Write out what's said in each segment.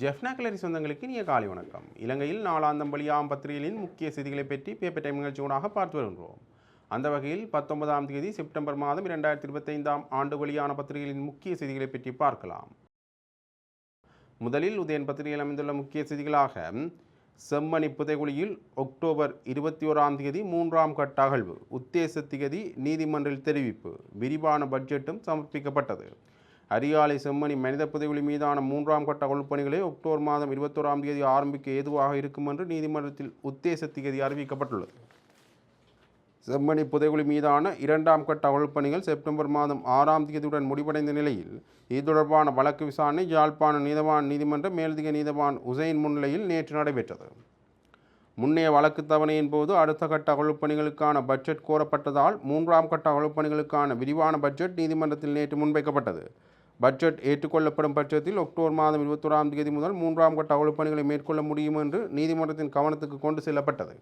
ஜெஃப்னா கிளரி சொந்தங்களுக்கு இனிய காலை வணக்கம். இலங்கையில் நாளாந்தம் வழியாம் பத்திரிகைகளின் முக்கிய செய்திகளை பற்றி பேப்பர் டைம் நிகழ்ச்சியூடாக பார்த்து வருகின்றோம். அந்த வகையில் பத்தொன்பதாம் தேதி செப்டம்பர் மாதம் இரண்டாயிரத்தி இருபத்தைந்தாம் ஆண்டு வெளியான பத்திரிகைகளின் முக்கிய செய்திகளை பற்றி பார்க்கலாம். முதலில் உதயன் பத்திரிகையில் அமைந்துள்ள முக்கிய செய்திகளாக செம்மணி புதைகுழியில் அக்டோபர் இருபத்தி ஓராம் தேதி மூன்றாம் கட்ட அகழ்வு உத்தேச திகதி நீதிமன்றில் தெரிவிப்பு விரிவான பட்ஜெட்டும் சமர்ப்பிக்கப்பட்டது. அரியாலை செம்மணி மனித புதைவெளி மீதான மூன்றாம் கட்ட கொள்பணிகளை அக்டோபர் மாதம் இருபத்தோராம் தேதி ஆரம்பிக்க ஏதுவாக இருக்கும் என்று நீதிமன்றத்தில் உத்தேச திகதி அறிவிக்கப்பட்டுள்ளது. செம்மணி புதைகுழி மீதான இரண்டாம் கட்ட அகழ்ப்பணிகள் செப்டம்பர் மாதம் ஆறாம் தேதியுடன் முடிவடைந்த நிலையில் இது தொடர்பான வழக்கு விசாரணை யாழ்ப்பாண நீதவான் நீதிமன்ற மேலதிக நீதவான் உசைன் முன்னிலையில் நேற்று நடைபெற்றது. முன்னைய வழக்கு தவணையின் போது அடுத்த கட்ட அகழ்ப்பணிகளுக்கான பட்ஜெட் கோரப்பட்டதால் மூன்றாம் கட்ட அகழ்ப்பணிகளுக்கான விரிவான பட்ஜெட் நீதிமன்றத்தில் நேற்று முன்வைக்கப்பட்டது. பட்ஜெட் ஏற்றுக்கொள்ளப்படும் பட்சத்தில் அக்டோபர் மாதம் இருபத்தோராம் தேதி முதல் மூன்றாம் கட்ட அகழ்ப்பணிகளை மேற்கொள்ள முடியும் என்று நீதிமன்றத்தின் கவனத்துக்கு கொண்டு செல்லப்பட்டது.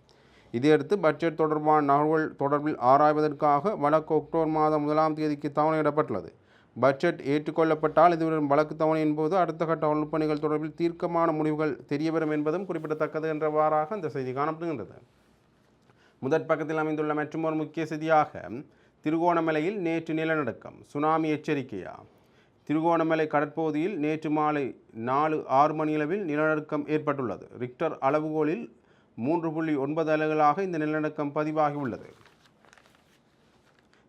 இதையடுத்து பட்ஜெட் தொடர்பான நகர்வுகள் தொடர்பில் ஆராய்வதற்காக வழக்கு அக்டோபர் மாதம் முதலாம் தேதிக்கு தவணையிடப்பட்டுள்ளது. பட்ஜெட் ஏற்றுக்கொள்ளப்பட்டால் இதுவரும் வழக்கு தவணையின் போது அடுத்த கட்ட அகழ்ப்பணிகள் தொடர்பில் தீர்க்கமான முடிவுகள் தெரியவரும் என்பதும் குறிப்பிடத்தக்கது என்றவாறாக இந்த செய்தி காணப்படுகின்றது. முதற் பக்கத்தில் அமைந்துள்ள மற்றொரு முக்கிய செய்தியாக திருகோணமலையில் நேற்று நிலநடுக்கம் சுனாமி எச்சரிக்கையா? திருகோணமலை கடற்பகுதியில் நேற்று மாலை நாலு ஆறு மணியளவில் நிலநடுக்கம் ஏற்பட்டுள்ளது. ரிக்டர் அளவுகோலில் மூன்று புள்ளி ஒன்பது அலகுகளாக இந்த நிலநடுக்கம் பதிவாகியுள்ளது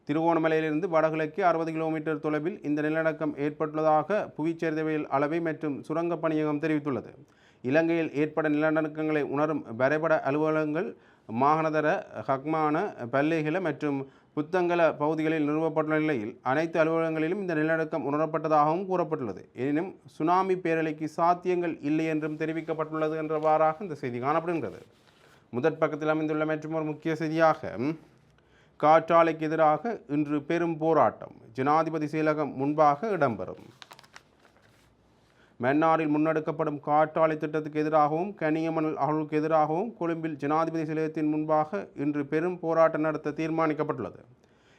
திருகோணமலையிலிருந்து வடகிழக்கு அறுபது கிலோமீட்டர் தொலைவில் இந்த நிலநடுக்கம் ஏற்பட்டுள்ளதாக புவிச்சரிதவியல் அளவை மற்றும் சுரங்கப் பணியகம் தெரிவித்துள்ளது. இலங்கையில் ஏற்பட நிலநடுக்கங்களை உணரும் வரைபட அலுவலகங்கள் மாகாணதர ஹக்மான பல்லேகில மற்றும் புத்தங்கல பகுதிகளில் நிறுவப்பட்டுள்ள நிலையில் அனைத்து அலுவலகங்களிலும் இந்த நிலநடுக்கம் உணரப்பட்டதாகவும் கூறப்பட்டுள்ளது. எனினும் சுனாமி பேரலைக்கு சாத்தியங்கள் இல்லை என்றும் தெரிவிக்கப்பட்டுள்ளது என்றவாறாக இந்த செய்தி காணப்படுகின்றது. முதற் பக்கத்தில் அமைந்துள்ள மற்றும் ஒரு முக்கிய செய்தியாக காற்றாலைக்கு எதிராக இன்று பெரும் போராட்டம். ஜனாதிபதி செயலகம் முன்பாக இடம்பெறும். மன்னாரில் முன்னெடுக்கப்படும் காற்றாலை திட்டத்துக்கு எதிராகவும் கனியமணல் அகழ்வுக்கு எதிராகவும் கொழும்பில் ஜனாதிபதி சிலையத்தின் முன்பாக இன்று பெரும் போராட்டம் நடத்த தீர்மானிக்கப்பட்டுள்ளது.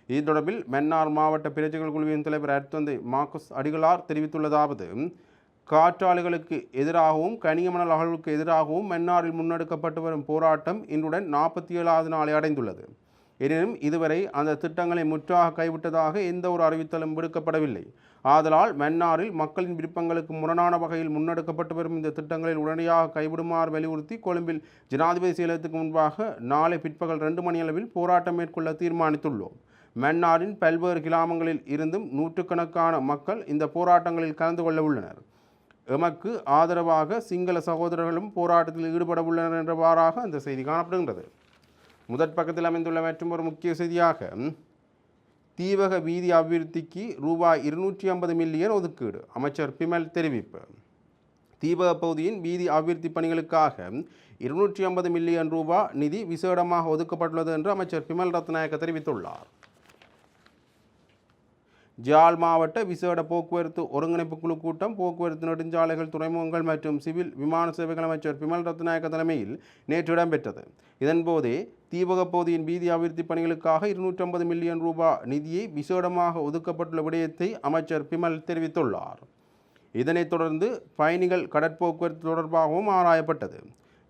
இது தொடர்பில் மன்னார் மாவட்ட பிரஜைகள் குழுவின் தலைவர் அர்த்தந்தை மார்க்கஸ் அடிகளார் தெரிவித்துள்ளதாவது காற்றாலைகளுக்கு எதிராகவும் கனியமணல் அகழ்வுக்கு எதிராகவும் மன்னாரில் முன்னெடுக்கப்பட்டு வரும் போராட்டம் இன்றுடன் நாற்பத்தி ஏழாவது நாளை அடைந்துள்ளது. எனினும் இதுவரை அந்த திட்டங்களை முற்றாக கைவிட்டதாக எந்த ஒரு அறிவித்தலும் விடுக்கப்படவில்லை. ஆதலால் மன்னாரில் மக்களின் விருப்பங்களுக்கு முரணான வகையில் முன்னெடுக்கப்பட்டு வரும் இந்த திட்டங்களில் உடனடியாக கைவிடுமாறு வலியுறுத்தி கொழும்பில் ஜனாதிபதி செயலகத்துக்கு முன்பாக நாளை பிற்பகல் ரெண்டு மணியளவில் போராட்டம் மேற்கொள்ள தீர்மானித்துள்ளோம். மன்னாரின் பல்வேறு கிராமங்களில் இருந்தும் நூற்றுக்கணக்கான மக்கள் இந்த போராட்டங்களில் கலந்து கொள்ள உள்ளனர். எமக்கு ஆதரவாக சிங்கள சகோதரர்களும் போராட்டத்தில் ஈடுபட உள்ளனர் என்றவாறாக அந்த செய்தி காணப்படுகின்றது. முதற் பக்கத்தில் அமைந்துள்ள மற்றும் ஒரு முக்கிய செய்தியாக தீவக வீதி அபிவிருத்திக்கு ரூபாய் இருநூற்றி ஐம்பது மில்லியன் ஒதுக்கீடு. அமைச்சர் பிமல் தெரிவிப்பு. தீபக பகுதியின் வீதி அபிவிருத்தி பணிகளுக்காக இருநூற்றி ஐம்பது மில்லியன் ரூபாய் நிதி விசேடமாக ஒதுக்கப்பட்டுள்ளது என்று அமைச்சர் பிமல் ரத்நாயக்க தெரிவித்துள்ளார். ஜியால் மாவட்ட விசேட போக்குவரத்து ஒருங்கிணைப்பு குழு கூட்டம் போக்குவரத்து நெடுஞ்சாலைகள் துறைமுகங்கள் மற்றும் சிவில் விமான சேவைகள் அமைச்சர் பிமல் ரத்நாயக்க தலைமையில் நேற்று இடம்பெற்றது. இதன்போதே தீபக பகுதியின் வீதி அபிவிருத்தி பணிகளுக்காக இருநூற்றம்பது மில்லியன் ரூபாய் நிதியை விசேடமாக ஒதுக்கப்பட்டுள்ள விடயத்தை அமைச்சர் பிமல் தெரிவித்துள்ளார். இதனைத் தொடர்ந்து பயணிகள் கடற்போக்குவரத்து தொடர்பாகவும் ஆராயப்பட்டது.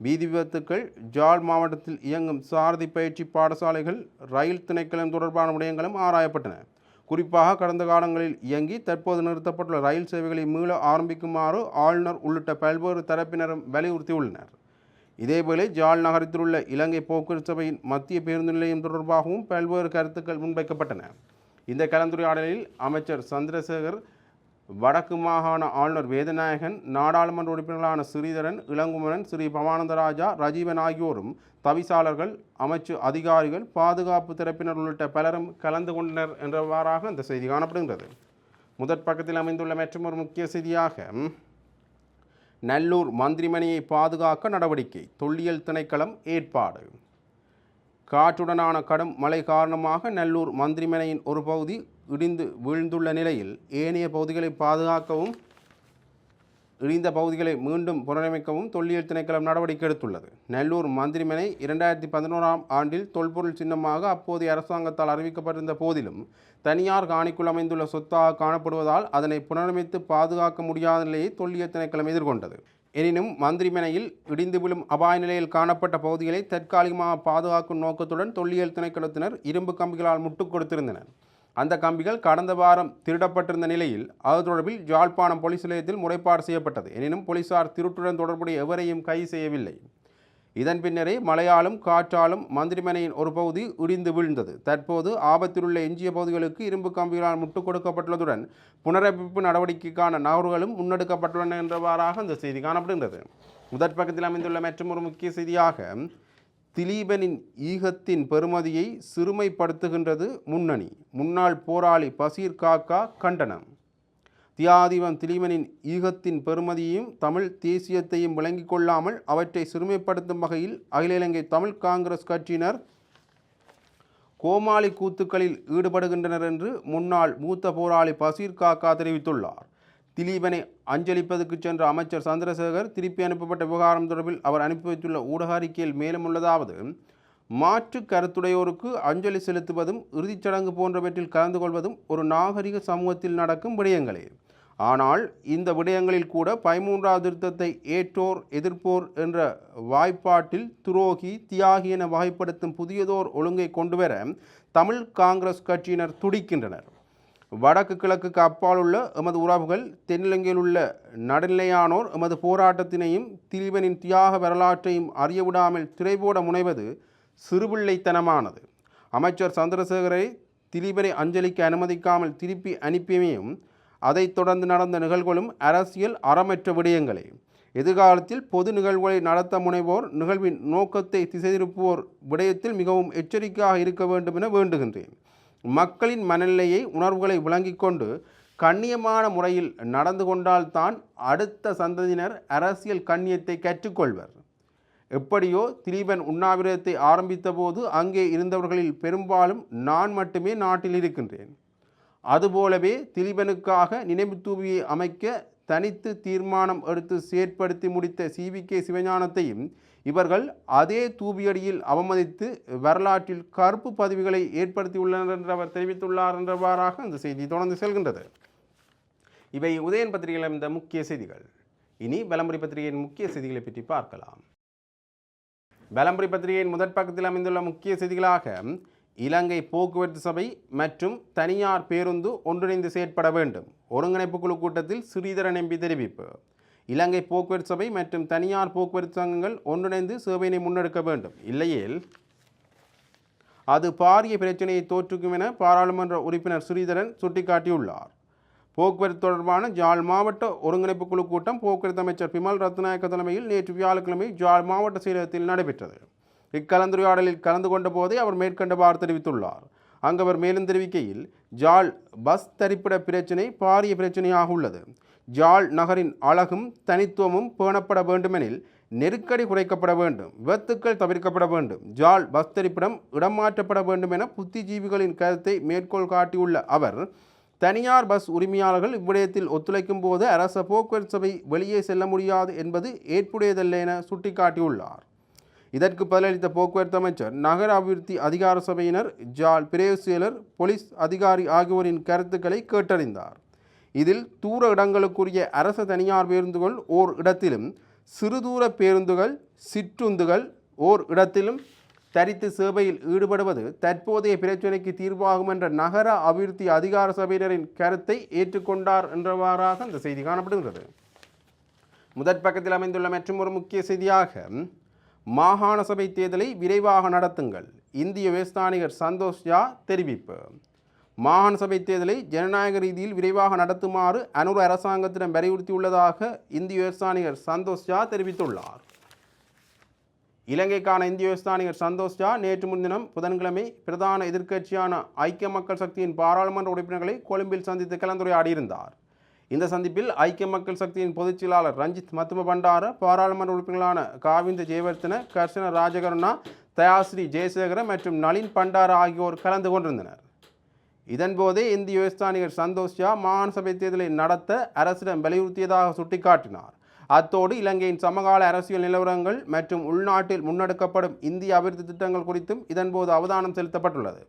வீதி விபத்துக்கள் ஜாழ் மாவட்டத்தில் இயங்கும் சாரதி பயிற்சி பாடசாலைகள் ரயில் திணைக்களம் தொடர்பான விடயங்களும் ஆராயப்பட்டன. குறிப்பாக கடந்த காலங்களில் இயங்கி தற்போது நிறுத்தப்பட்டுள்ள ரயில் சேவைகளை மீள ஆரம்பிக்குமாறு ஆளுநர் உள்ளிட்ட பல்வேறு தரப்பினரும் வலியுறுத்தியுள்ளனர். இதேவேளை ஜாழ் நகரத்தில் உள்ள இலங்கை போக்குவரத்து சபையின் மத்திய பேருந்து நிலையம் தொடர்பாகவும் பல்வேறு கருத்துக்கள் முன்வைக்கப்பட்டன. இந்த கலந்துரையாடலில் அமைச்சர் சந்திரசேகர் வடக்கு மாகாண ஆளுநர் வேதநாயகன் நாடாளுமன்ற உறுப்பினர்களான ஸ்ரீதரன் இளங்குமரன் ஸ்ரீ பவானந்தராஜா ரஜீவன் ஆகியோரும் தவிசாளர்கள் அமைச்சு அதிகாரிகள் பாதுகாப்பு தரப்பினர் உள்ளிட்ட பலரும் கலந்து கொண்டனர் என்றவாறாக இந்த செய்தி காணப்படுகின்றது. முதற் பக்கத்தில் அமைந்துள்ள மற்றொரு முக்கிய செய்தியாக நல்லூர் மந்திரிமனையை பாதுகாக்க நடவடிக்கை தொல்லியல் திணைக்களம் ஏற்பாடு. காற்றுடனான கடும் மழை காரணமாக நல்லூர் மந்திரிமனையின் ஒரு பகுதி இடிந்து வீழ்ந்துள்ள நிலையில் ஏனைய பகுதிகளை பாதுகாக்கவும் இழிந்த பகுதிகளை மீண்டும் புனரமைக்கவும் தொல்லியல் திணைக்களம் நடவடிக்கை எடுத்துள்ளது. நெல்லூர் மந்திரிமனை இரண்டாயிரத்தி பதினோராம் ஆண்டில் தொல்பொருள் சின்னமாக அப்போதைய அரசாங்கத்தால் அறிவிக்கப்பட்டிருந்த போதிலும் தனியார் காணிக்குள் அமைந்துள்ள சொத்தாக காணப்படுவதால் அதனை புனரமைத்து பாதுகாக்க முடியாத நிலையை தொல்லியல் திணைக்களம் எதிர்கொண்டது. எனினும் மந்திரிமனையில் இடிந்து விழும் அபாய நிலையில் காணப்பட்ட பகுதிகளை தற்காலிகமாக பாதுகாக்கும் நோக்கத்துடன் தொல்லியல் திணைக்களத்தினர் இரும்பு கம்பிகளால் முட்டுக் கொடுத்திருந்தனர். அந்த கம்பிகள் கடந்த வாரம் திருடப்பட்டிருந்த நிலையில் அது தொடர்பில் ஜாழ்ப்பாணம் போலீஸ் நிலையத்தில் முறைப்பாடு செய்யப்பட்டது. எனினும் போலீசார் திருட்டுடன் தொடர்புடைய எவரையும் கைது செய்யவில்லை. இதன் பின்னரே மழையாலும் காற்றாலும் மந்திரிமனையின் ஒரு பகுதி இடிந்து வீழ்ந்தது. தற்போது ஆபத்திலுள்ள எஞ்சிய பகுதிகளுக்கு இரும்பு கம்பிகளால் முட்டுக் கொடுக்கப்பட்டுள்ளதுடன் புனரமைப்பு நடவடிக்கைக்கான நகர்வுகளும் முன்னெடுக்கப்பட்டுள்ளன என்றவாறாக அந்த செய்தி காணப்படுகின்றது. முதற் பக்கத்தில் அமைந்துள்ள மற்றொரு முக்கிய செய்தியாக திலீபனின் ஈகத்தின் பெருமதியை சிறுமைப்படுத்துகின்றது முன்னணி. முன்னாள் போராளி பசீர் காக்கா கண்டனம். தியாதிபன் திலீபனின் ஈகத்தின் பெருமதியையும் தமிழ் தேசியத்தையும் விளங்கிக் கொள்ளாமல் அவற்றை சிறுமைப்படுத்தும் வகையில் அகில இலங்கை தமிழ் காங்கிரஸ் கட்சியினர் கோமாளி கூத்துக்களில் ஈடுபடுகின்றனர் என்று முன்னாள் மூத்த போராளி பசீர் காக்கா தெரிவித்துள்ளார். திலீபனை அஞ்சலிப்பதற்கு சென்ற அமைச்சர் சந்திரசேகர் திருப்பி அனுப்பப்பட்ட விவகாரம் தொடர்பில் அவர் அனுப்பி வைத்துள்ள ஊடக அறிக்கையில் மேலும் உள்ளதாவது மாற்று கருத்துடையோருக்கு அஞ்சலி செலுத்துவதும் இறுதிச் சடங்கு போன்றவற்றில் கலந்து கொள்வதும் ஒரு நாகரிக சமூகத்தில் நடக்கும் விடயங்களே. ஆனால் இந்த விடயங்களில் கூட பதிமூன்றாவது திருத்தத்தை ஏற்றோர் எதிர்ப்போர் என்ற வாய்ப்பாட்டில் துரோகி தியாகி என வகைப்படுத்தும் புதியதோர் ஒழுங்கை கொண்டுவர தமிழ் காங்கிரஸ் கட்சியினர் துடிக்கின்றனர். வடக்கு கிழக்குக்கு அப்பால் உள்ள எமது உறவுகள் தென்னிலங்கையில் உள்ள நடுநிலையானோர் எமது போராட்டத்தினையும் திலீபனின் தியாக வரலாற்றையும் அறியவிடாமல் திரைபோட முனைவது சிறுபிள்ளைத்தனமானது. அமைச்சர் சந்திரசேகரை திலீபனை அஞ்சலிக்கு அனுமதிக்காமல் திருப்பி அனுப்பியமையும் அதைத் தொடர்ந்து நடந்த நிகழ்வுகளும் அரசியல் அறமற்ற விடயங்களே. எதிர்காலத்தில் பொது நிகழ்வுகளை நடத்த முனைவோர் நிகழ்வின் நோக்கத்தை திசை திருப்புவோர் விடயத்தில் மிகவும் எச்சரிக்கையாக இருக்க வேண்டும் என வேண்டுகின்றேன். மக்களின் மனநிலையை உணர்வுகளை விளங்கிக் கொண்டு கண்ணியமான முறையில் நடந்து கொண்டால்தான் அடுத்த சந்ததியினர் அரசியல் கண்ணியத்தை கற்றுக்கொள்வர். எப்படியோ திலீபன் உண்ணாவிரதத்தை ஆரம்பித்தபோது அங்கே இருந்தவர்களில் பெரும்பாலும் நான் மட்டுமே நாட்டில் இருக்கின்றேன். அதுபோலவே திலீபனுக்காக நினைவு தூவியை அமைக்க தனித்து தீர்மானம் எடுத்து செயற்படுத்தி முடித்த சிவிகே சிவஞானத்தையும் இவர்கள் அதே தூபியடியில் அவமதித்து வரலாற்றில் கருப்பு பதிவுகளை ஏற்படுத்தியுள்ளனர் என்று அவர் தெரிவித்துள்ளார் என்றவாறாக இந்த செய்தி தொடர்ந்து செல்கின்றது. இவை உதயன் பத்திரிகையில் இந்த முக்கிய செய்திகள். இனி விளம்பரி பத்திரிகையின் முக்கிய செய்திகளை பற்றி பார்க்கலாம். விளம்பரி பத்திரிகையின் முதற் பக்கத்தில் அமைந்துள்ள முக்கிய செய்திகளாக இலங்கை போக்குவரத்து சபை மற்றும் தனியார் பேருந்து ஒன்றிணைந்து செயற்பட வேண்டும். ஒருங்கிணைப்பு குழு கூட்டத்தில் ஸ்ரீதரன் எம்பி தெரிவிப்பு. இலங்கை போக்குவரத்து சபை மற்றும் தனியார் போக்குவரத்து சங்கங்கள் ஒன்றிணைந்து சேவையினை முன்னெடுக்க வேண்டும். இல்லையேல் அது பாரிய பிரச்சனையை தோற்றுக்கும் என பாராளுமன்ற உறுப்பினர் ஸ்ரீதரன் சுட்டிக்காட்டியுள்ளார். போக்குவரத்து தொடர்பான ஜாழ் மாவட்ட ஒருங்கிணைப்பு குழு கூட்டம் போக்குவரத்து அமைச்சர் பிமல் ரத்நாயக்க தலைமையில் நேற்று வியாழக்கிழமை ஜாழ் மாவட்ட செயலகத்தில் நடைபெற்றது. இக்கலந்துரையாடலில் கலந்து கொண்ட போதே அவர் மேற்கண்டவாறு தெரிவித்துள்ளார். அங்கு அவர் மேலும் தெரிவிக்கையில் ஜால் பஸ் தரிப்பிட பிரச்சினை பாரிய பிரச்சனையாக உள்ளது. ஜால் நகரின் அழகும் தனித்துவமும் பேணப்பட வேண்டுமெனில் நெருக்கடி குறைக்கப்பட வேண்டும் விபத்துக்கள் தவிர்க்கப்பட வேண்டும். ஜால் பஸ் தரிப்பிடம் இடமாற்றப்பட வேண்டும் என புத்திஜீவிகளின் கருத்தை மேற்கோள் காட்டியுள்ள அவர் தனியார் பஸ் உரிமையாளர்கள் இவ்விடயத்தில் ஒத்துழைக்கும் போது அரச போக்குவரத்து சபை வெளியே செல்ல முடியாது என்பது ஏற்புடையதல்ல என சுட்டிக்காட்டியுள்ளார். இதற்கு பதிலளித்த போக்குவரத்து அமைச்சர் நகர அபிவிருத்தி அதிகார சபையினர் ஜால் பிரேசியலர் போலீஸ் அதிகாரி ஆகியோரின் கருத்துக்களை கேட்டறிந்தார். இதில் தூர இடங்களுக்குரிய அரசு தனியார் பேருந்துகள் ஓர் இடத்திலும் சிறுதூர பேருந்துகள் சிற்றுந்துகள் ஓர் இடத்திலும் தரித்து சேவையில் ஈடுபடுவது தற்போதைய பிரச்சினைக்கு தீர்வாகும் என்ற நகர அபிவிருத்தி அதிகார சபையினரின் கருத்தை ஏற்றுக்கொண்டார் என்றவாறாக அந்த செய்தி காணப்படுகிறது. முதற் பக்கத்தில் அமைந்துள்ள மற்றும் ஒரு முக்கிய செய்தியாக மாகாண சபை தேர்தலை விரைவாக நடத்துங்கள். இந்திய வேஸ்தானிகர் சந்தோஷ் ஜா தெரிவிப்பு. மாகாண சபை தேர்தலை ஜனநாயக ரீதியில் விரைவாக நடத்துமாறு அனுர அரசாங்கத்திடம் வலியுறுத்தியுள்ளதாக இந்திய வேஸ்தானிகர் சந்தோஷ் ஜா தெரிவித்துள்ளார். இலங்கைக்கான இந்திய வேஸ்தானிகர் சந்தோஷ் ஜா நேற்று முன்தினம் புதன்கிழமை பிரதான எதிர்க்கட்சியான ஐக்கிய மக்கள் சக்தியின் பாராளுமன்ற உறுப்பினர்களை கொழும்பில் சந்தித்து கலந்துரையாடியிருந்தார். இந்த சந்திப்பில் ஐக்கிய மக்கள் சக்தியின் பொதுச் செயலாளர் ரஞ்சித் மத்தும பண்டார பாராளுமன்ற உறுப்பினர்களான காவிந்த ஜெயவர்த்தன கர்ஷன ராஜகருணா தயாஸ்ரீ ஜெயசேகர மற்றும் நளின் பண்டார ஆகியோர் கலந்து கொண்டிருந்தனர். இதன்போதே இந்திய யுவஸ்தானிகர் சந்தோஷ் ஷா மாகாண சபை தேர்தலை நடத்த அரசிடம் வலியுறுத்தியதாக சுட்டிக்காட்டினார். அத்தோடு இலங்கையின் சமகால அரசியல் நிலவரங்கள் மற்றும் உள்நாட்டில் முன்னெடுக்கப்படும் இந்திய அபிவிருத்தி திட்டங்கள் குறித்தும் இதன்போது அவதானம் செலுத்தப்பட்டுள்ளது.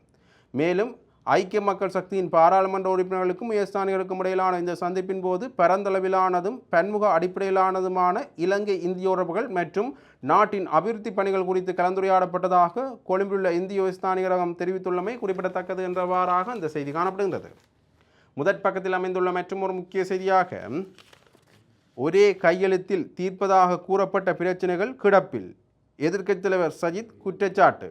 மேலும் ஐக்கிய மக்கள் சக்தியின் பாராளுமன்ற உறுப்பினர்களுக்கும் உயர்ஸ்தானிகளுக்கும் இடையிலான இந்த சந்திப்பின் போது பரந்தளவிலானதும் பன்முக அடிப்படையிலானதுமான இலங்கை இந்திய உறவுகள் மற்றும் நாட்டின் அபிவிருத்தி பணிகள் குறித்து கலந்துரையாடப்பட்டதாக கொழும்பிலுள்ள இந்திய உயர்ஸ்தானிகரகம் தெரிவித்துள்ளமை குறிப்பிடத்தக்கது என்றவாறாக இந்த செய்தி காணப்படுகின்றது. முதற் பக்கத்தில் அமைந்துள்ள மற்றும் ஒரு முக்கிய செய்தியாக ஒரே கையெழுத்தில் தீர்ப்பதாக கூறப்பட்ட பிரச்சனைகள் கிடப்பில். எதிர்க்கட்சித் தலைவர் சஜித் குற்றச்சாட்டு.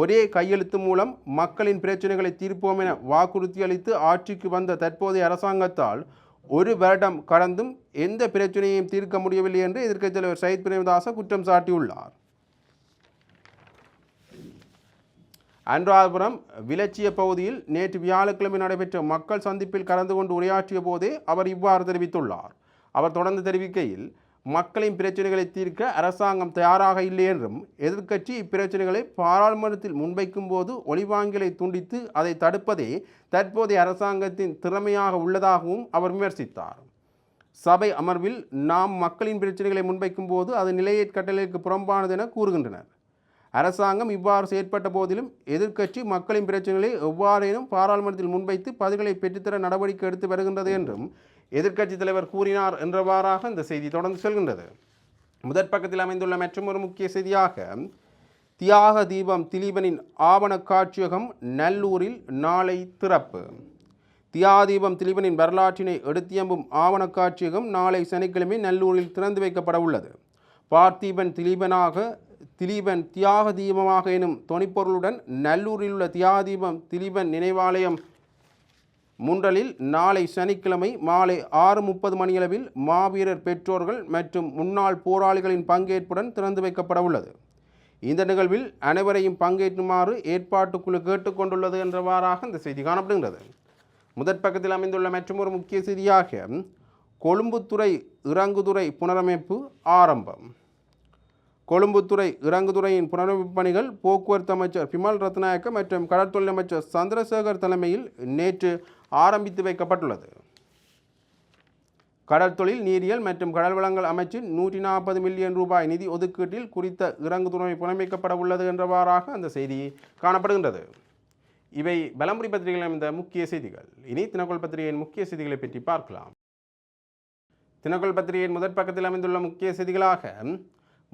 ஒரே கையெழுத்து மூலம் மக்களின் பிரச்சனைகளை தீர்ப்போம் என வாக்குறுதி அளித்து ஆட்சிக்கு வந்த தற்போதைய அரசாங்கத்தால் ஒரு வருடம் கடந்தும் எந்த பிரச்சனையையும் தீர்க்க முடியவில்லை என்று எதிர்க்கட்சித் தலைவர் சயித் பிரேமதாச குற்றம் சாட்டியுள்ளார். அன்றாபுரம் விளச்சிய பகுதியில் நேற்று வியாழக்கிழமை நடைபெற்ற மக்கள் சந்திப்பில் கலந்து கொண்டு உரையாற்றிய போதே அவர் இவ்வாறு தெரிவித்துள்ளார். அவர் தொடர்ந்து தெரிவிக்கையில் மக்களின் பிரச்சனைகளை தீர்க்க அரசாங்கம் தயாராக இல்லை என்றும் எதிர்க்கட்சி இப்பிரச்சனைகளை பாராளுமன்றத்தில் முன்வைக்கும் போது ஒளிவாங்கலை துண்டித்து அதை தடுப்பதே தற்போதைய அரசாங்கத்தின் திறமையாக உள்ளதாகவும் அவர் விமர்சித்தார். சபை அமர்வில் நாம் மக்களின் பிரச்சனைகளை முன்வைக்கும் போது அது நிலையை கட்டளைக்கு புறம்பானது என கூறுகின்றனர். அரசாங்கம் இவ்வாறு செயற்பட்ட போதிலும் எதிர்க்கட்சி மக்களின் பிரச்சனைகளை எவ்வாறேனும் பாராளுமன்றத்தில் முன்வைத்து பதில்களை பெற்றுத்தர நடவடிக்கை எடுத்து வருகின்றது என்றும் எதிர்க்கட்சித் தலைவர் கூறினார் என்றவாறாக இந்த செய்தி தொடர்ந்து செல்கின்றது. முதற் பக்கத்தில் அமைந்துள்ள மற்றும் ஒரு முக்கிய செய்தியாக தியாக தீபம் திலீபனின் ஆவண காட்சியகம் நல்லூரில் நாளை திறப்பு. தியாதீபம் திலீபனின் வரலாற்றினை எடுத்தியம்பும் ஆவண காட்சியகம் நாளை சனிக்கிழமை நல்லூரில் திறந்து வைக்கப்பட உள்ளது. பார்த்தீபன் திலீபனாக திலீபன் தியாக தீபமாக எனும் தொனிப்பொருளுடன் நல்லூரில் உள்ள தியாதீபம் திலீபன் நினைவாலயம் முன்றலில் நாளை சனிக்கிழமை மாலை ஆறு முப்பது மணியளவில் மாவீரர் பெற்றோர்கள் மற்றும் முன்னாள் போராளிகளின் பங்கேற்புடன் திறந்து வைக்கப்பட உள்ளது இந்த நிகழ்வில் அனைவரையும் பங்கேற்றுமாறு ஏற்பாட்டுக்குழு கேட்டுக்கொண்டுள்ளது என்றவாறாக இந்த செய்தி காணப்படுகின்றது. முதற் பக்கத்தில் அமைந்துள்ள மற்றொரு முக்கிய செய்தியாக கொழும்புத்துறை இறங்குதுறை புனரமைப்பு ஆரம்பம். கொழும்புத்துறை இறங்குதுறையின் புனரமைப்பு பணிகள் போக்குவரத்து அமைச்சர் பிமல் ரத்நாயக்க மற்றும் கடற்தொழில் அமைச்சர் சந்திரசேகர் தலைமையில் நேற்று ஆரம்பித்து வைக்கப்பட்டுள்ளது. கடற்தொழில் நீரியல் மற்றும் கடல் வளங்கள் அமைச்சின் நூற்றி நாற்பது மில்லியன் ரூபாய் நிதி ஒதுக்கீட்டில் குறித்த இறங்குதுறை புனமைக்கப்பட உள்ளது என்றவாறாக அந்த செய்தி காணப்படுகின்றது. இவை பலம்புரி பத்திரிகையில் அமைந்த முக்கிய செய்திகள். இனி தினக்கோள் பத்திரிகையின் முக்கிய செய்திகளை பற்றி பார்க்கலாம். தினக்கோள் பத்திரிகையின் முதற் பக்கத்தில் அமைந்துள்ள முக்கிய செய்திகளாக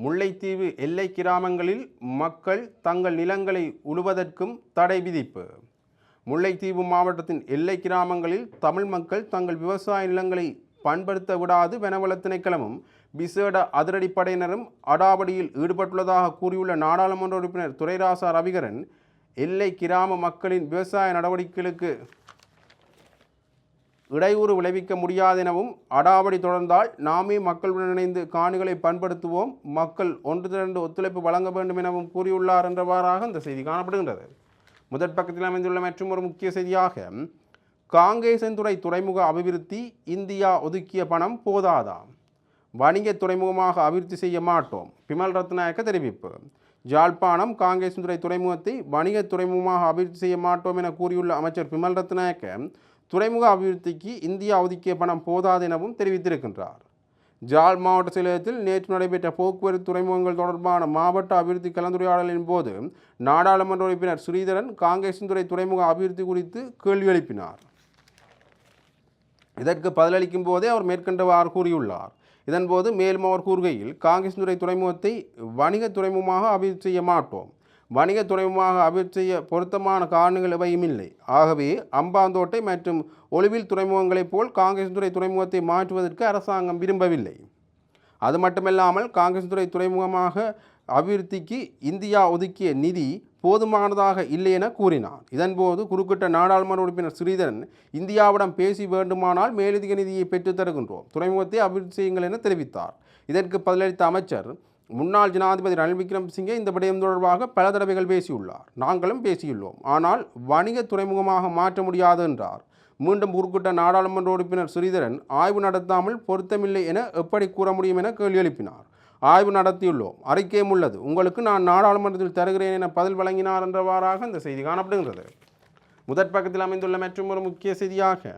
முல்லைத்தீவு எல்லை கிராமங்களில் மக்கள் தங்கள் நிலங்களை உழுவதற்கும் தடை விதிப்பு. முல்லைத்தீவு மாவட்டத்தின் எல்லை கிராமங்களில் தமிழ் மக்கள் தங்கள் விவசாய நிலங்களை பண்படுத்த விடாது வனவள திணைக்களமும் விசேட அதிரடிப்படையினரும் அடாவடியில் ஈடுபட்டுள்ளதாக கூறியுள்ள நாடாளுமன்ற உறுப்பினர் துரைராசா ரவிகரன் எல்லை கிராம மக்களின் விவசாய நடவடிக்கைகளுக்கு இடையூறு விளைவிக்க முடியாதெனவும் அடாவடி தொடர்ந்தால் நாமே மக்களுடன் இணைந்து காணிகளை பண்படுத்துவோம் மக்கள் ஒன்று திரண்டு ஒத்துழைப்பு வழங்க வேண்டும் எனவும் கூறியுள்ளார் என்றவாறாக இந்த செய்தி காணப்படுகின்றது. முதற் பக்கத்தில் அமைந்துள்ள மற்றும் ஒரு முக்கிய செய்தியாக காங்கேசன்துறை துறைமுக அபிவிருத்தி இந்தியா ஒதுக்கிய பணம் போதாதாம் வணிக துறைமுகமாக அபிவிருத்தி செய்ய மாட்டோம் பிமல் ரத்நாயக்க தெரிவிப்பு. ஜாழ்ப்பாணம் காங்கேசன்துறை துறைமுகத்தை வணிக துறைமுகமாக அபிவிருத்தி செய்ய மாட்டோம் என கூறியுள்ள அமைச்சர் பிமல் ரத்நாயக்க துறைமுக அபிவிருத்திக்கு இந்தியா ஒதுக்கிய பணம் போதாது எனவும் தெரிவித்திருக்கின்றார். ஜாழ் மாவட்ட செயலகத்தில் நேற்று நடைபெற்ற போக்குவரத்து துறைமுகங்கள் தொடர்பான மாவட்ட அபிவிருத்தி கலந்துரையாடலின் போது நாடாளுமன்ற உறுப்பினர் ஸ்ரீதரன் காங்கேசன்துறை துறைமுக அபிவிருத்தி குறித்து கேள்வி எழுப்பினார். இதற்கு பதிலளிக்கும் போதே அவர் மேற்கண்டவாறு கூறியுள்ளார். இதன்போது மேலும் அவர் கூறுகையில் காங்கிரஸ் துறை துறைமுகத்தை வணிக துறைமுகமாக அபிவிருத்தி செய்ய மாட்டோம். வணிக துறைமுகமாக அபிவிருத்தி செய்ய பொருத்தமான காரணங்கள் எவையும் இல்லை ஆகவே அம்பாந்தோட்டை மற்றும் ஒளிவில் துறைமுகங்களைப் போல் காங்கிரஸ் துறை துறைமுகத்தை மாற்றுவதற்கு அரசாங்கம் விரும்பவில்லை. அது மட்டுமல்லாமல் காங்கிரஸ் துறை துறைமுகமாக அபிவிருத்திக்கு இந்தியா ஒதுக்கிய நிதி போதுமானதாக இல்லை என கூறினார். இதன்போது குறுக்கிட்ட நாடாளுமன்ற உறுப்பினர் ஸ்ரீதரன் இந்தியாவிடம் பேசி வேண்டுமானால் மேலதிக நிதியை பெற்றுத் தருகின்றோம். துறைமுகத்தை அபிவிருத்தி செய்யுங்கள் என தெரிவித்தார். இதற்கு பதிலளித்த அமைச்சர் முன்னாள் ஜனாதிபதி ரணில் விக்ரமசிங்கே இந்த விடயம் தொடர்பாக பல தடவைகள் பேசியுள்ளார். நாங்களும் பேசியுள்ளோம். ஆனால் வணிக துறைமுகமாக மாற்ற முடியாது என்றார். மீண்டும் குறுக்கிட்ட நாடாளுமன்ற உறுப்பினர் ஸ்ரீதரன் ஆய்வு நடத்தாமல் பொருத்தமில்லை என எப்படி கூற முடியும் என கேள்வி எழுப்பினார். ஆய்வு நடத்தியுள்ளோம். அறிக்கையும் உள்ளது உங்களுக்கு நான் நாடாளுமன்றத்தில் தருகிறேன் என பதில் வழங்கினார் என்றவாறாக இந்த செய்தி காணப்படுகின்றது. முதற் பக்கத்தில் அமைந்துள்ள மற்றும் ஒரு முக்கிய செய்தியாக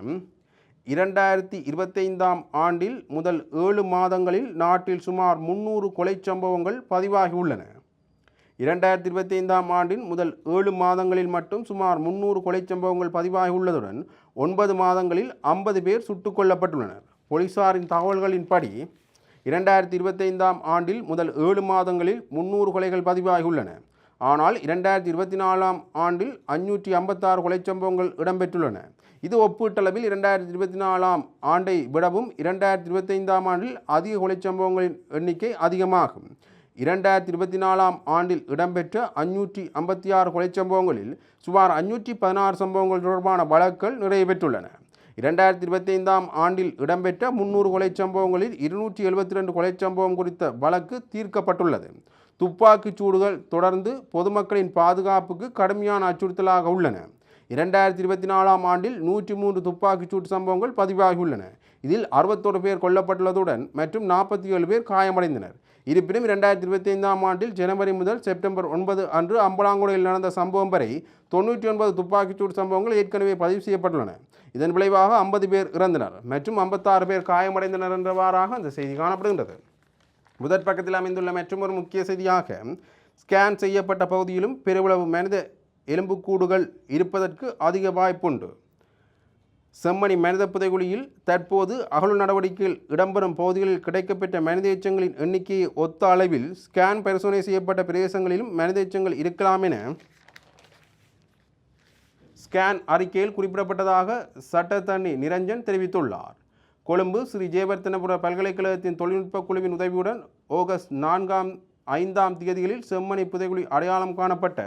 இரண்டாயிரத்தி இருபத்தைந்தாம் ஆண்டில் முதல் ஏழு மாதங்களில் நாட்டில் சுமார் முன்னூறு கொலை சம்பவங்கள் பதிவாகியுள்ளன இரண்டாயிரத்தி இருபத்தைந்தாம் ஆண்டின் முதல் ஏழு மாதங்களில் மட்டும் சுமார் முன்னூறு கொலை சம்பவங்கள் பதிவாகியுள்ளதுடன் ஒன்பது மாதங்களில் ஐம்பது பேர் சுட்டுக் கொல்லப்பட்டுள்ளனர். போலீசாரின் தகவல்களின்படி இரண்டாயிரத்தி இருபத்தைந்தாம் ஆண்டில் முதல் ஏழு மாதங்களில் முன்னூறு கொலைகள் பதிவாகியுள்ளன ஆனால் இரண்டாயிரத்தி இருபத்தி நாலாம் ஆண்டில் அஞ்சூற்றி ஐம்பத்தாறு கொலை சம்பவங்கள் இடம்பெற்றுள்ளன. இது ஒப்பீட்டளவில் இரண்டாயிரத்தி இருபத்தி நாலாம் ஆண்டை விடவும் இரண்டாயிரத்தி இருபத்தைந்தாம் ஆண்டில் அதிக கொலை சம்பவங்களின் எண்ணிக்கை அதிகமாகும். இரண்டாயிரத்தி இருபத்தி நாலாம் ஆண்டில் இடம்பெற்ற அஞ்சூற்றி ஐம்பத்தி ஆறு கொலை சம்பவங்களில் சுமார் அஞ்சூற்றி பதினாறு சம்பவங்கள் தொடர்பான வழக்குகள் நிறைவேற்றுள்ளன இரண்டாயிரத்தி இருபத்தைந்தாம் ஆண்டில் இடம்பெற்ற முன்னூறு கொலை சம்பவங்களில் இருநூற்றி எழுபத்தி ரெண்டு கொலை சம்பவம் குறித்த வழக்கு தீர்க்கப்பட்டுள்ளது. துப்பாக்கிச் சூடுகள் தொடர்ந்து பொதுமக்களின் பாதுகாப்புக்கு கடுமையான அச்சுறுத்தலாக உள்ளன. இரண்டாயிரத்தி இருபத்தி நாலாம் ஆண்டில் நூற்றி மூன்று துப்பாக்கிச்சூட்டு சம்பவங்கள் பதிவாகியுள்ளன. இதில் அறுபத்தொரு பேர் கொல்லப்பட்டுள்ளதுடன் மற்றும் நாற்பத்தி ஏழு பேர் காயமடைந்தனர். இருப்பினும் இரண்டாயிரத்தி இருபத்தி ஐந்தாம் ஆண்டில் ஜனவரி முதல் செப்டம்பர் ஒன்பது அன்று அம்பலாங்குடையில் நடந்த சம்பவம் வரை தொண்ணூற்றி ஒன்பது துப்பாக்கிச்சூடு சம்பவங்கள் ஏற்கனவே பதிவு செய்யப்பட்டுள்ளன. இதன் விளைவாக ஐம்பது பேர் இறந்தனர் மற்றும் ஐம்பத்தாறு பேர் காயமடைந்தனர் என்றவாறாக அந்த செய்தி காணப்படுகின்றது. முதற் பக்கத்தில் அமைந்துள்ள மற்றும் ஒரு முக்கிய செய்தியாக ஸ்கேன் செய்யப்பட்ட பகுதியிலும் பெருவளவு மனித எலும்புக்கூடுகள் இருப்பதற்கு அதிக வாய்ப்புண்டு. செம்மணி மனித புதைகுழியில் தற்போது அகழ்வு நடவடிக்கையில் இடம்பெறும் பகுதிகளில் கிடைக்கப்பெற்ற மனித எச்சங்களின் எண்ணிக்கையை ஒத்த அளவில் ஸ்கேன் பரிசோதனை செய்யப்பட்ட பிரதேசங்களிலும் மனித எச்சங்கள் இருக்கலாம் என ஸ்கேன் அறிக்கையில் குறிப்பிடப்பட்டதாக சட்டத்தண்ணி நிரஞ்சன் தெரிவித்துள்ளார். கொழும்பு ஸ்ரீ ஜெயவர்த்தனபுர பல்கலைக்கழகத்தின் தொழில்நுட்ப குழுவின் உதவியுடன் ஆகஸ்ட் நான்காம் ஐந்தாம் தேதிகளில் செம்மணி புதைகுழி அடையாளம் காணப்பட்ட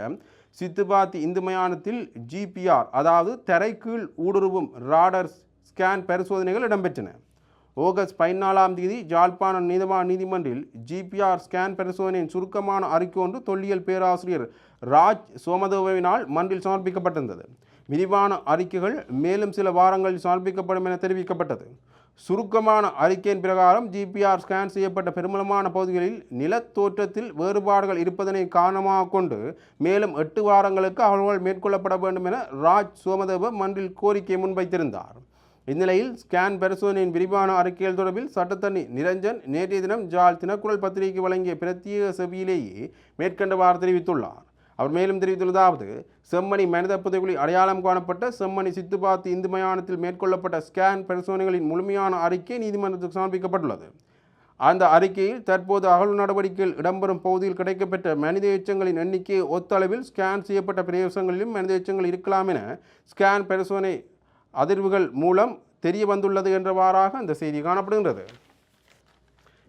சித்துபாத்தி இந்து மயானத்தில் ஜிபிஆர் அதாவது தரைக்கீழ் ஊடுருவும் ராடர் ஸ்கேன் பரிசோதனைகள் இடம்பெற்றன. ஆகஸ்ட் பதினாலாம் தேதி ஜாழ்ப்பாணம் நீதவான் நீதிமன்றில் ஜிபிஆர் ஸ்கேன் பரிசோதனையின் சுருக்கமான அறிக்கை ஒன்று தொல்லியல் பேராசிரியர் ராஜ் சோமதேவினால் மன்றில் சமர்ப்பிக்கப்பட்டிருந்தது. விரிவான அறிக்கைகள் மேலும் சில வாரங்களில் சமர்ப்பிக்கப்படும் என தெரிவிக்கப்பட்டது. சுருக்கமான அறிக்கையின் பிரகாரம் ஜிபிஆர் ஸ்கேன் செய்யப்பட்ட பெருமளமான பகுதிகளில் நிலத்தோற்றத்தில் வேறுபாடுகள் இருப்பதனை காரணமாக கொண்டு மேலும் எட்டு வாரங்களுக்கு அகழ்வுகள் மேற்கொள்ளப்பட வேண்டும் என ராஜ் சோமதேவ மன்றில் கோரிக்கை முன்வைத்திருந்தார். இந்நிலையில் ஸ்கேன் பரிசோதனையின் விரிவான அறிக்கைகள் தொடர்பில் சட்டத்தண்ணி நிரஞ்சன் நேற்றைய தினம் ஜால் தினக்குரல் பத்திரிகை வழங்கிய பிரத்யேக செவியிலேயே மேற்கண்டவாறு தெரிவித்துள்ளார். அவர் மேலும் தெரிவித்துள்ளதாவது செம்மணி மனித புதைகுழி அடையாளம் காணப்பட்ட செம்மணி சித்துபாத்து இந்து மயானத்தில் மேற்கொள்ளப்பட்ட ஸ்கேன் பரிசோதனைகளின் முழுமையான அறிக்கை நீதிமன்றத்துக்கு சமர்ப்பிக்கப்பட்டுள்ளது. அந்த அறிக்கையில் தற்போது அகழ்வு நடவடிக்கையில் இடம்பெறும் பகுதியில் கிடைக்கப்பெற்ற மனித எச்சங்களின் எண்ணிக்கை ஒத்தளவில் ஸ்கேன் செய்யப்பட்ட பிரதேசங்களிலும் மனித எச்சங்கள் இருக்கலாம் என ஸ்கேன் பரிசோதனை அதிர்வுகள் மூலம் தெரிய வந்துள்ளது என்றவாறாக அந்த செய்தி காணப்படுகின்றது.